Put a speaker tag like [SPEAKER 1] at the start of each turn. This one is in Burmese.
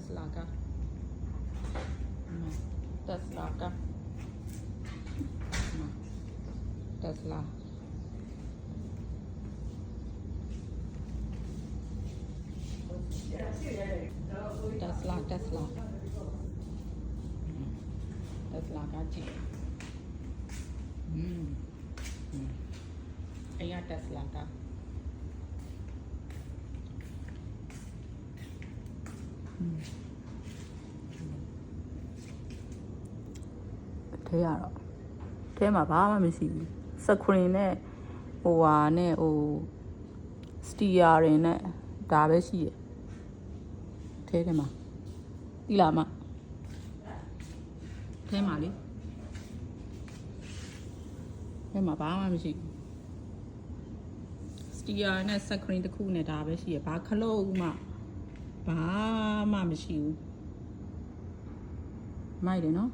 [SPEAKER 1] दस लाख का। दस लाख का। दस लाख। दस लाख दस लाख। दस लाख अच्छी અહીંયા દસ લાખ
[SPEAKER 2] ထဲရတော့ထဲမှာဘာမှမရှိဘူးစခရင်နဲ့ဟိုဟာနဲ့ဟိုစတီယာတွေနဲ့ဒါပဲရှိရထဲထဲမှာဒီလာမထဲမှာလေထဲမှာဘာမှမရှိဘူးစတီယာနဲ့စခရင်တစ်ခုနဲ့ဒါပဲရှိရဘာခလို့မှ ဘာမှမရှိဘူးမိုက်တယ်နော်